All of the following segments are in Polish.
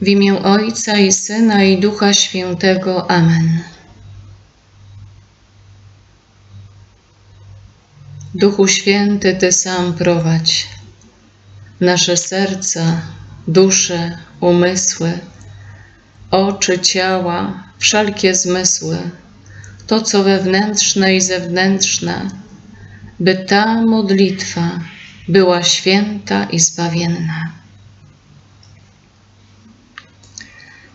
W imię Ojca i Syna i Ducha Świętego. Amen. Duchu Święty, Ty sam prowadź nasze serca, dusze, umysły, oczy, ciała, wszelkie zmysły, to co wewnętrzne i zewnętrzne, by ta modlitwa była święta i zbawienna.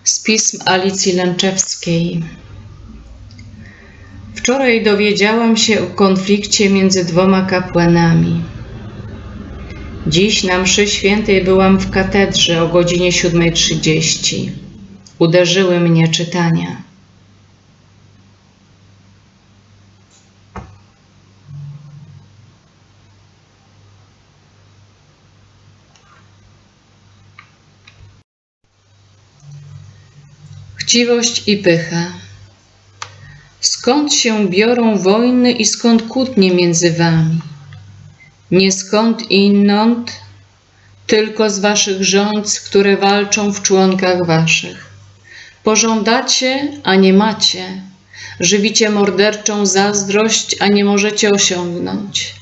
Z pism Alicji Lęczewskiej. Wczoraj dowiedziałam się o konflikcie między dwoma kapłanami. Dziś na mszy świętej byłam w katedrze o godzinie 7.30. Uderzyły mnie czytania. Chciwość i pycha. Skąd się biorą wojny i skąd kłótnie między wami? Nie skąd inąd, tylko z waszych rządz, które walczą w członkach waszych. Pożądacie, a nie macie. Żywicie morderczą zazdrość, a nie możecie osiągnąć.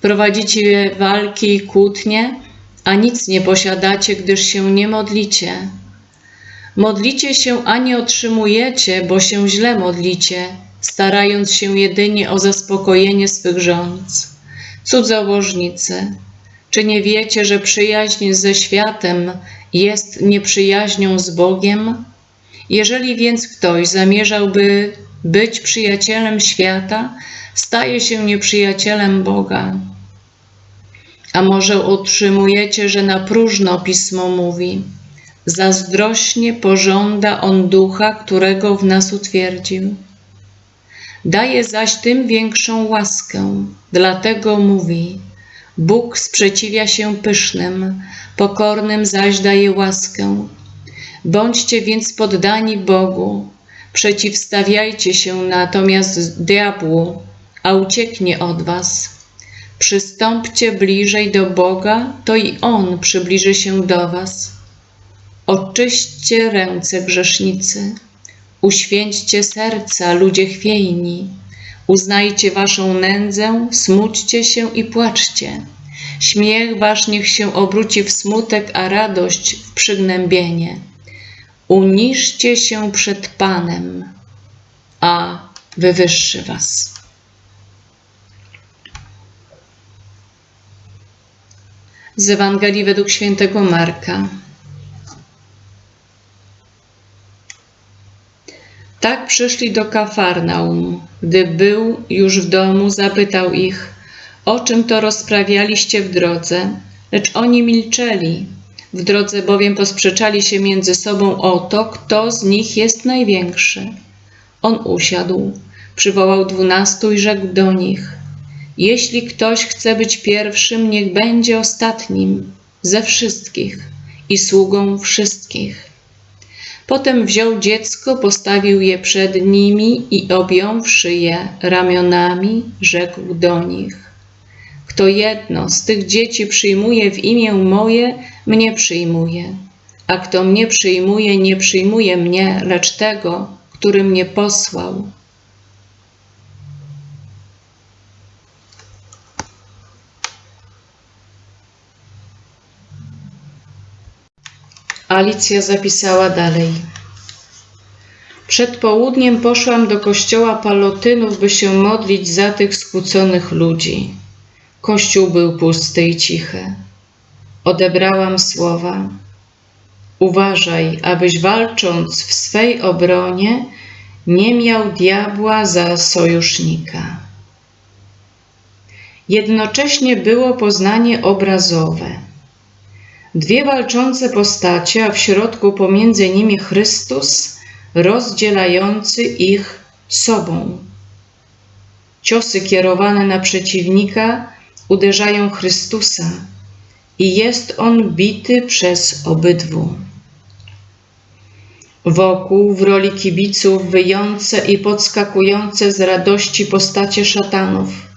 Prowadzicie walki i kłótnie, a nic nie posiadacie, gdyż się nie modlicie. Modlicie się, a nie otrzymujecie, bo się źle modlicie, starając się jedynie o zaspokojenie swych rządz. Cudzołożnicy, czy nie wiecie, że przyjaźń ze światem jest nieprzyjaźnią z Bogiem? Jeżeli więc ktoś zamierzałby być przyjacielem świata, staje się nieprzyjacielem Boga. A może utrzymujecie, że na próżno pismo mówi: Zazdrośnie pożąda on ducha, którego w nas utwierdził. Daje zaś tym większą łaskę, dlatego mówi: Bóg sprzeciwia się pysznym, pokornym zaś daje łaskę. Bądźcie więc poddani Bogu, przeciwstawiajcie się natomiast diabłu, a ucieknie od was. Przystąpcie bliżej do Boga, to i On przybliży się do was. Oczyśćcie ręce grzesznicy, uświęćcie serca ludzie chwiejni, uznajcie waszą nędzę, smućcie się i płaczcie. Śmiech wasz niech się obróci w smutek, a radość w przygnębienie. Uniżcie się przed Panem, a wywyższy was. Z Ewangelii według świętego Marka. Tak przyszli do Kafarnaum. Gdy był już w domu, zapytał ich, o czym to rozprawialiście w drodze, lecz oni milczeli. W drodze bowiem posprzeczali się między sobą o to, kto z nich jest największy. On usiadł, przywołał dwunastu i rzekł do nich: Jeśli ktoś chce być pierwszym, niech będzie ostatnim ze wszystkich i sługą wszystkich. Potem wziął dziecko, postawił je przed nimi i objąwszy je ramionami, rzekł do nich: Kto jedno z tych dzieci przyjmuje w imię moje, mnie przyjmuje, a kto mnie przyjmuje, nie przyjmuje mnie, lecz tego, który mnie posłał. Alicja zapisała dalej. Przed południem poszłam do kościoła Palotynów, by się modlić za tych skłóconych ludzi. Kościół był pusty i cichy. Odebrałam słowa. Uważaj, abyś walcząc w swej obronie nie miał diabła za sojusznika. Jednocześnie było poznanie obrazowe Dwie walczące postacie, a w środku pomiędzy nimi Chrystus, rozdzielający ich sobą. Ciosy kierowane na przeciwnika uderzają Chrystusa i jest on bity przez obydwu. Wokół w roli kibiców wyjące i podskakujące z radości postacie szatanów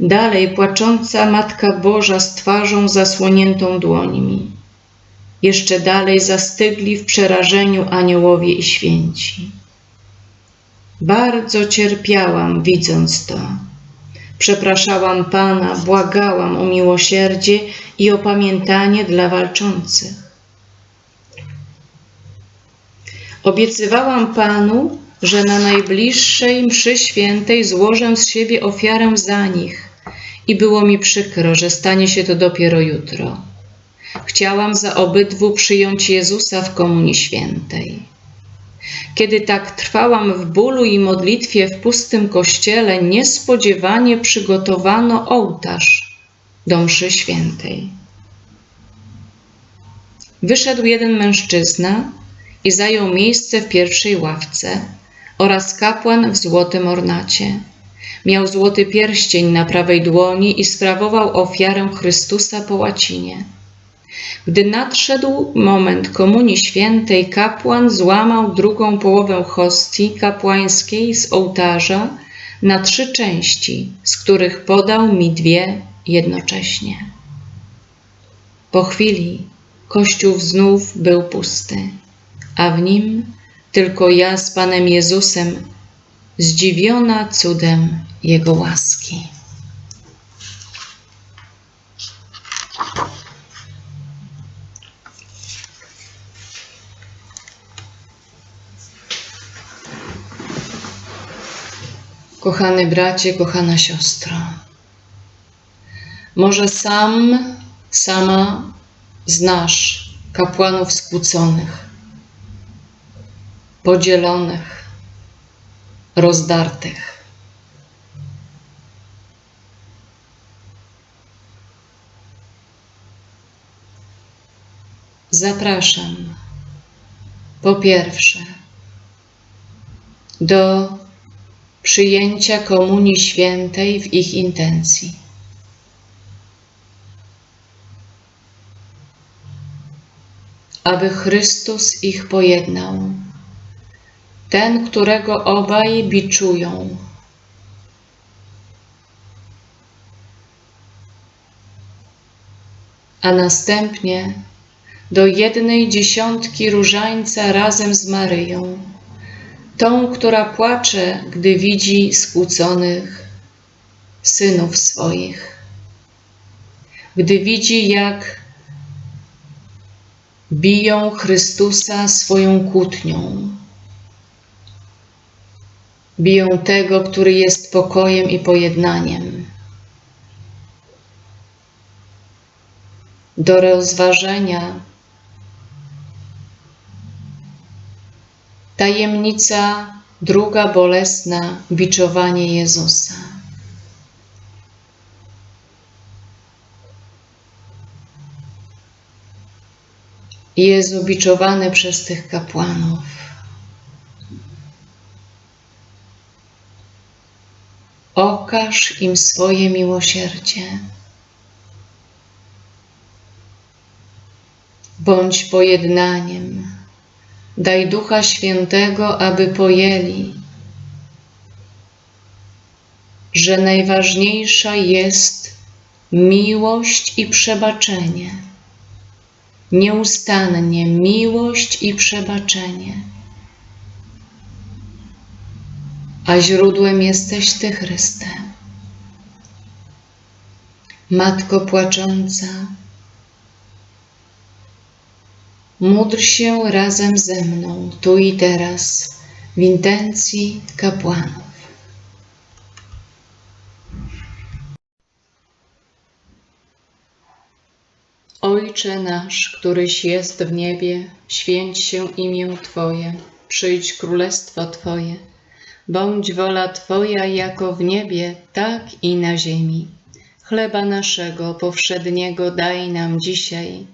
Dalej płacząca Matka Boża z twarzą zasłoniętą dłońmi. Jeszcze dalej zastygli w przerażeniu aniołowie i święci. Bardzo cierpiałam, widząc to. Przepraszałam Pana, błagałam o miłosierdzie i opamiętanie dla walczących. Obiecywałam Panu, że na najbliższej mszy świętej złożę z siebie ofiarę za nich i było mi przykro, że stanie się to dopiero jutro. Chciałam za obydwu przyjąć Jezusa w Komunii Świętej. Kiedy tak trwałam w bólu i modlitwie w pustym kościele, niespodziewanie przygotowano ołtarz do mszy świętej. Wyszedł jeden mężczyzna i zajął miejsce w pierwszej ławce oraz kapłan w złotym ornacie. Miał złoty pierścień na prawej dłoni i sprawował ofiarę Chrystusa po łacinie. Gdy nadszedł moment Komunii Świętej, kapłan złamał drugą połowę hostii kapłańskiej z ołtarza na trzy części, z których podał mi dwie jednocześnie. Po chwili kościół znów był pusty, a w nim tylko ja z Panem Jezusem, zdziwiona cudem Jego łaski. Kochany bracie, kochana siostro, może sam, sama znasz kapłanów skłóconych, podzielonych, rozdartych. Zapraszam po pierwsze do przyjęcia Komunii Świętej w ich intencji. Aby Chrystus ich pojednał, ten, którego obaj biczują. A następnie do jednej dziesiątki różańca razem z Maryją tą, która płacze, gdy widzi skłóconych synów swoich, gdy widzi, jak biją Chrystusa swoją kłótnią, biją tego, który jest pokojem i pojednaniem. Do rozważenia Tajemnica druga bolesna biczowanie Jezusa. Jezu biczowany przez tych kapłanów. Okaż im swoje miłosierdzie. Bądź pojednaniem Daj Ducha Świętego, aby pojęli, że najważniejsza jest miłość i przebaczenie. Nieustannie miłość i przebaczenie. A źródłem jesteś Ty, Chryste. Matko płacząca, Módl się razem ze mną, tu i teraz, w intencji kapłanów. Ojcze nasz, któryś jest w niebie, święć się imię Twoje, przyjdź królestwo Twoje, bądź wola Twoja jako w niebie, tak i na ziemi. Chleba naszego powszedniego daj nam dzisiaj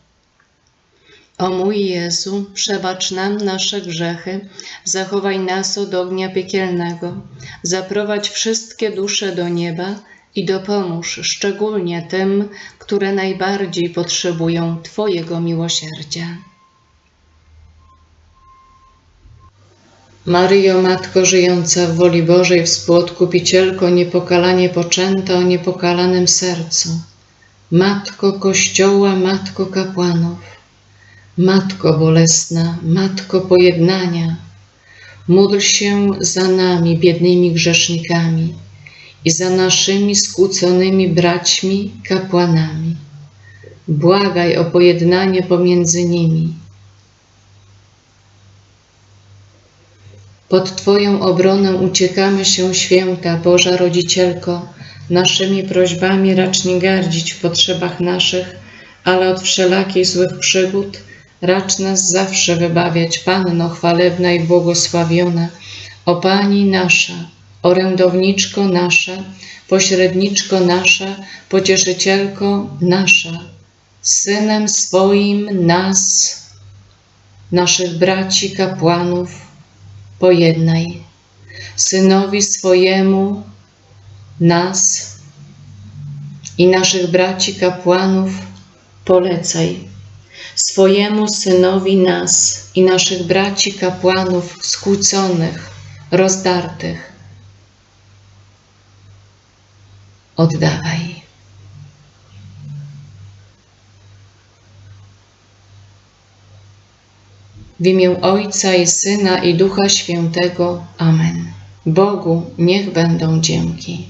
O mój Jezu, przebacz nam nasze grzechy, zachowaj nas od ognia piekielnego, zaprowadź wszystkie dusze do nieba i dopomóż szczególnie tym, które najbardziej potrzebują Twojego miłosierdzia. Maryjo, Matko żyjąca w woli Bożej, współodkupicielko, niepokalanie poczęta o niepokalanym sercu, Matko Kościoła, Matko kapłanów, Matko bolesna, Matko pojednania, módl się za nami, biednymi grzesznikami i za naszymi skłóconymi braćmi, kapłanami. Błagaj o pojednanie pomiędzy nimi. Pod Twoją obronę uciekamy się, święta Boża Rodzicielko, naszymi prośbami racz nie gardzić w potrzebach naszych, ale od wszelakiej złych przygód racz nas zawsze wybawiać, Panno chwalebna i błogosławiona, o Pani nasza, orędowniczko nasza, pośredniczko nasza, pocieszycielko nasza, Synem swoim nas, naszych braci kapłanów, pojednaj. Synowi swojemu nas i naszych braci kapłanów polecaj swojemu Synowi nas i naszych braci kapłanów skłóconych, rozdartych. Oddawaj. W imię Ojca i Syna i Ducha Świętego. Amen. Bogu niech będą dzięki.